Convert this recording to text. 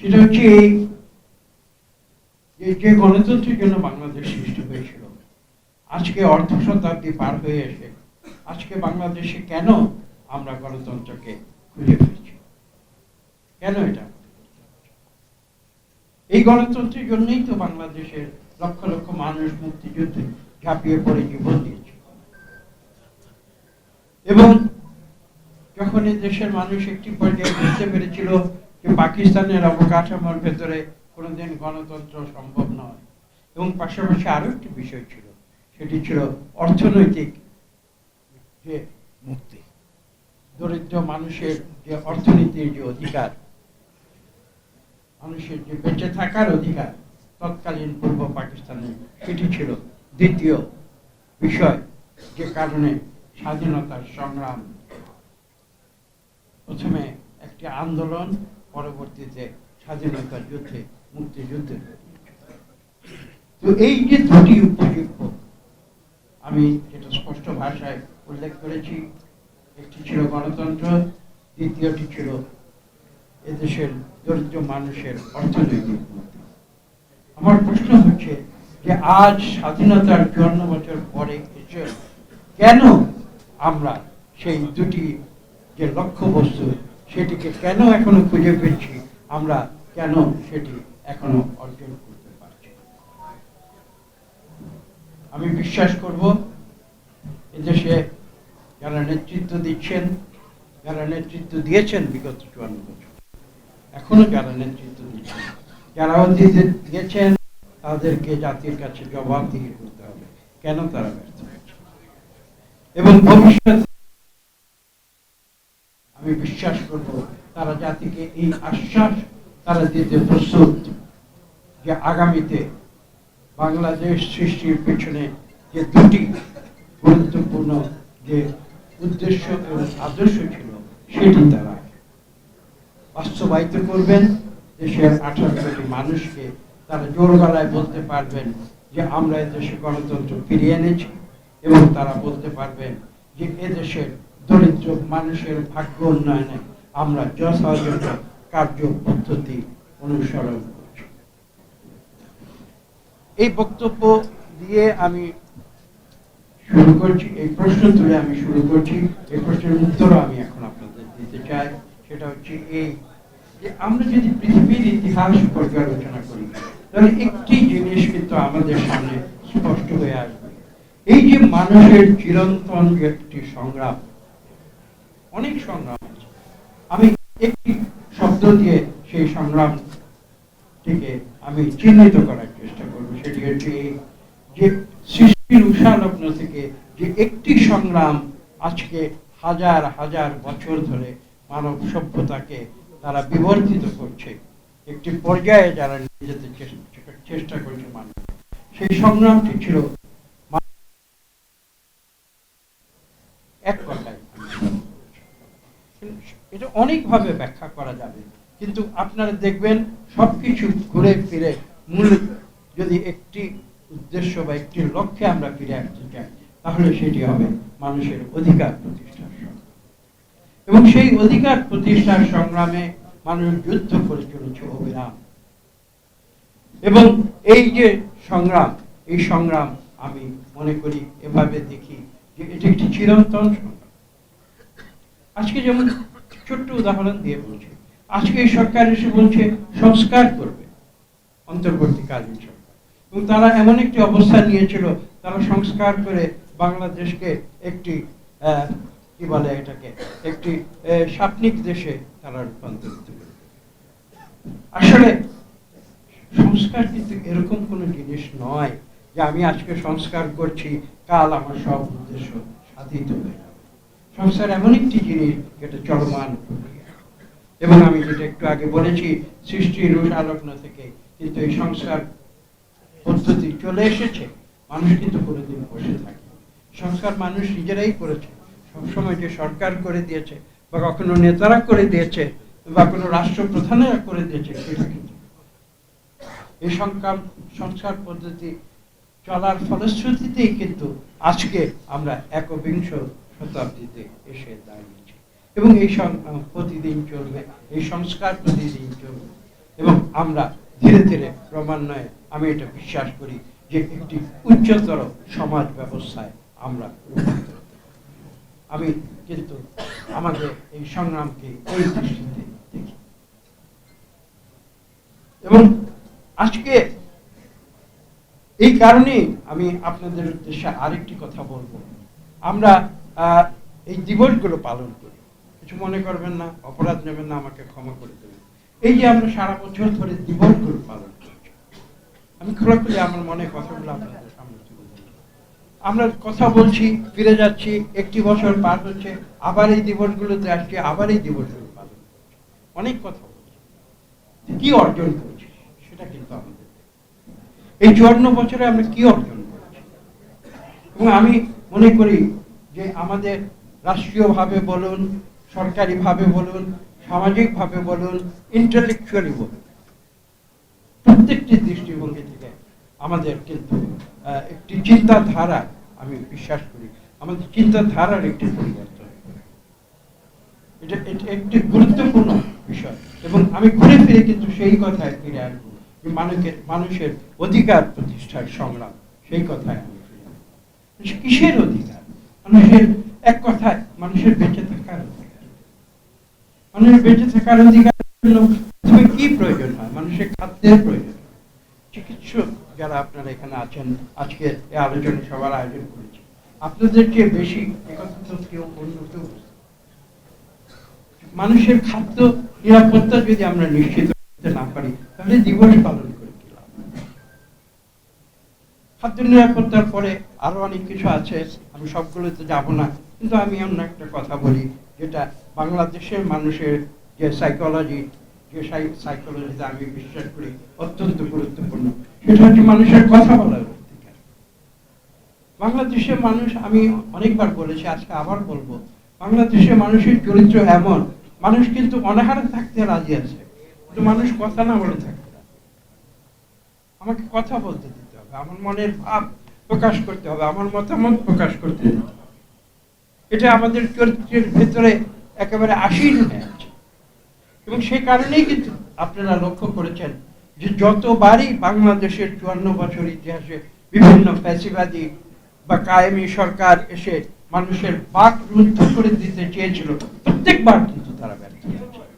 সেটা হচ্ছে এই যে গণতন্ত্রের জন্য বাংলাদেশ সৃষ্টি হয়েছিল? আজকে অর্ধ শতাব্দী পার হয়ে এসে আজকে বাংলাদেশে কেন আমরা গণতন্ত্রকে খুঁজে ফিরছি কেন এটা এই গণতন্ত্রের জন্যই তো বাংলাদেশের লক্ষ লক্ষ মানুষ মুক্তিযুদ্ধে ঝাঁপিয়ে পড়ে জীবন দিয়েছে। এবং যখন এই দেশের মানুষ একটি পর্যায়ে বুঝতে পেরেছিল পাকিস্তানের অবকাঠামোর ভেতরে কোনোদিন গণতন্ত্র সম্ভব নয়। এবং পাশাপাশি আরও একটি বিষয় ছিল, সেটি ছিল অর্থনৈতিক যে মুক্তি, দরিদ্র মানুষের যে অর্থনীতির যে অধিকার, মানুষের যে বেঁচে থাকার অধিকার, তৎকালীন পূর্ব পাকিস্তানে সেটি ছিল দ্বিতীয় বিষয় যে কারণে স্বাধীনতার সংগ্রাম। প্রথমে একটি আন্দোলন পরবর্তীতে স্বাধীনতার যুদ্ধে মুক্তিযুদ্ধে তো এই যে দুটি উপযোগ্য আমি যেটা স্পষ্ট ভাষায় উল্লেখ করেছি একটি ছিল গণতন্ত্র দ্বিতীয়টি ছিল এদেশের দরিদ্র মানুষের অর্থনৈতিক আমার প্রশ্ন হচ্ছে যে আজ স্বাধীনতার চুয়ান্ন বছর পরে এসে কেন আমরা সেই দুটি যে লক্ষ্য বস্তু সেটিকে কেন এখনও খুঁজে পেয়েছি, আমরা কেন সেটি এখনও অর্জন করতে পারছি আমি বিশ্বাস করব, এদেশে যারা নেতৃত্ব দিচ্ছেন, যারা নেতৃত্ব দিয়েছেন বিগত চুয়ান্ন বছর, এখনও যারা নেতৃত্ব দিচ্ছেন, যারা দিয়েছেন, তাদেরকে জাতির কাছে জবাবদিহি করতে হবে, কেন তারা ব্যর্থ হয়েছে? এবং ভবিষ্যৎ আমি বিশ্বাস করব, তারা জাতিকে এই আশ্বাস, তারা দিতে প্রস্তুত যে আগামীতে বাংলাদেশ সৃষ্টির পেছনে যে দুটি গুরুত্বপূর্ণ যে উদ্দেশ্য এবং আদর্শ ছিল, সেটি তারা বাস্তবায়িত করবেন। দেশের আঠারো কোটি মানুষকে তারা জোর গলায় বলতে পারবেন যে আমরা এদেশে গণতন্ত্র ফিরিয়ে এনেছি এবং তারা বলতে পারবেন যে এদেশের দরিদ্র মানুষের ভাগ্য উন্নয়নে আমরা যথাযথ কার্য পদ্ধতি অনুসরণ করছি। এই বক্তব্য দিয়ে আমি শুরু করছি, এই প্রশ্ন তুলে আমি শুরু করছি। এই প্রশ্নের উত্তরও আমি এখন আপনাদের দিতে চাই। সেটা হচ্ছে এই যে আমরা যদি পৃথিবীর ইতিহাস পর্যালোচনা করি, তাহলে একটি জিনিস কিন্তু আমাদের সামনে স্পষ্ট হয়ে আসবে। এই যে মানুষের চিরন্তন একটি সংগ্রাম অনেক সংগ্রাম আছে। আমি একটি শব্দ দিয়ে সেই সংগ্রামটিকে আমি চিহ্নিত করার চেষ্টা করব। সেটি হচ্ছে যে সৃষ্টির উষালগ্ন থেকে যে একটি সংগ্রাম আজকে হাজার হাজার বছর ধরে মানব সভ্যতাকে তারা বিবর্তিত করছে, একটি পর্যায়ে যারা নিয়ে যেতে চেষ্টা- করছে মানুষ সেই সংগ্রামটি ছিল এক কথায় এটা অনেকভাবে ব্যাখ্যা করা যাবে। কিন্তু আপনারা দেখবেন সবকিছু ঘুরে ফিরে মূল যদি একটি উদ্দেশ্য বা একটি লক্ষ্যে আমরা ফিরে আসতে চাই, তাহলে সেটি হবে মানুষের অধিকার প্রতিষ্ঠার এবং সেই অধিকার প্রতিষ্ঠার সংগ্রামে মানুষ যুদ্ধ করে চলেছে অবিরাম। এবং এই যে সংগ্রাম, এই সংগ্রাম আমি মনে করি এভাবে দেখি যে এটি একটি চিরন্তন সংগ্রাম। আজকে যেমন ছোট্ট উদাহরণ দিয়ে বলছি, আজকে এই সরকার এসে বলছে, সংস্কার করবে অন্তর্বর্তীকালীন সরকার। এবং তারা এমন একটি অবস্থান নিয়েছিল, তারা সংস্কার করে বাংলাদেশকে একটি কি বলে এটাকে, একটি সাপনিক দেশে তারা রূপান্তরিত করবে আসলে, সংস্কার কিন্তু এরকম কোনো জিনিস নয় যে আমি আজকে সংস্কার করছি, কাল আমার সব উদ্দেশ্য সাধিত হয়ে যাবে সংস্কার এমন একটি জিনিস যেটা চলমান এবং আমি যেটা একটু আগে বলেছি সৃষ্টির রূপ আলোচনা থেকে কিন্তু এই সংস্কার পদ্ধতি চলে এসেছে। মানুষ কিন্তু কোনোদিন বসে থাকে সংস্কার মানুষ নিজেরাই করেছে। সবসময় যে সরকার করে দিয়েছে, বা কখনো নেতারা করে দিয়েছে, বা কোনো রাষ্ট্রপ্রধানেরা করে দিয়েছে এই সংগ্রাম সংস্কার পদ্ধতি চলার ফলশ্রুতিতেই কিন্তু আজকে আমরা একবিংশ শতাব্দীতে এসে দাঁড়িয়েছি। এবং এই প্রতিদিন চলবে, এই সংস্কার প্রতিদিন চলবে। এবং আমরা ধীরে ধীরে ক্রমান্বয়ে, আমি এটা বিশ্বাস করি যে একটি উচ্চতর সমাজ ব্যবস্থায় আমরা আমি কিন্তু আমাদের এই সংগ্রামকে এই দৃষ্টিতে দেখি। এবং আজকে এই কারণেই আমি আপনাদের উদ্দেশ্যে আরেকটি কথা বলব। আমরা এই দিবসগুলো পালন করি। কিছু মনে করবেন না, অপরাধ নেবেন না, আমাকে ক্ষমা করে দেবেন। এই যে আমরা সারা বছর ধরে দিবসগুলো পালন করছি। আমি খোলাখুলি আমার মনে কথাগুলো আপনাদের সামনে আমরা কথা বলছি, ফিরে যাচ্ছি, একটি বছর পার হচ্ছে, আবার এই দিবসগুলোতে আসছি, আবার এই দিবসগুলো পালন অনেক কথা বলছি। কি অর্জন করছি, সেটা কিন্তু আমাদের এই চুয়ান্ন বছরে আমরা কি অর্জন করেছি? এবং আমি মনে করি যে আমাদের রাষ্ট্রীয়ভাবে বলুন, সরকারিভাবে বলুন, সামাজিকভাবে বলুন ইন্টালেকচুয়ালি বলুন, প্রত্যেকটি দৃষ্টিভঙ্গি থেকে আমাদের কিন্তু একটি চিন্তাধারা আমি বিশ্বাস করি। আমাদের চিন্তাধারার একটি পরিবর্তন। এটা একটি গুরুত্বপূর্ণ বিষয়। এবং আমি ঘুরে ফিরে কিন্তু সেই কথায় ফিরে আসব যে মানুষের মানুষের অধিকার প্রতিষ্ঠার সংগ্রাম, সেই কথায় আমি ফিরে আসব। কিসের অধিকার? মানুষের এক কথায় মানুষের বেঁচে থাকার মানুষের বেঁচে থাকার অধিকার কি প্রয়োজন হয়? মানুষের খাদ্যের প্রয়োজন। চিকিৎসক যারা আপনারা এখানে আছেন, আজকে এই আলোচনা সবার আয়োজন করেছি আপনাদের চেয়ে বেশি একথা তো কেউ অন্য কেউ। মানুষের খাদ্য নিরাপত্তা যদি আমরা নিশ্চিত করতে না পারি, তাহলে দিবস পালন করে কি লাভ? খাদ্য নিরাপত্তার পরে আরও অনেক কিছু আছে, আমি সবগুলোতে যাব না। কিন্তু আমি অন্য একটা কথা বলি, যেটা বাংলাদেশের মানুষের যে সাইকোলজি যে সাইকোলজিতে আমি বিশ্বাস করি অত্যন্ত গুরুত্বপূর্ণ। সেটা হচ্ছে মানুষের কথা বলার বাংলাদেশের মানুষ, আমি অনেকবার বলেছি, আজকে আবার বলব, বাংলাদেশের মানুষের চরিত্র এমন, মানুষ কিন্তু অনাহারে থাকতে রাজি আছে, কিন্তু মানুষ কথা না বলে রাজি। আমাকে কথা বলতে দিতে হবে। আমার মনের ভাব প্রকাশ করতে হবে, আমার মতামত প্রকাশ করতে হবে। এটা আমাদের চরিত্রের ভেতরে একেবারে আসীন হয়ে আছে। এবং সেই কারণেই কিন্তু আপনারা লক্ষ্য করেছেন যে যতবারই বাংলাদেশের চুয়ান্ন বছর ইতিহাসে বিভিন্ন ফ্যাসিবাদী বা কায়েমি সরকার এসে মানুষের বাক রুদ্ধ করে দিতে চেয়েছিল, প্রত্যেকবার কিন্তু তারা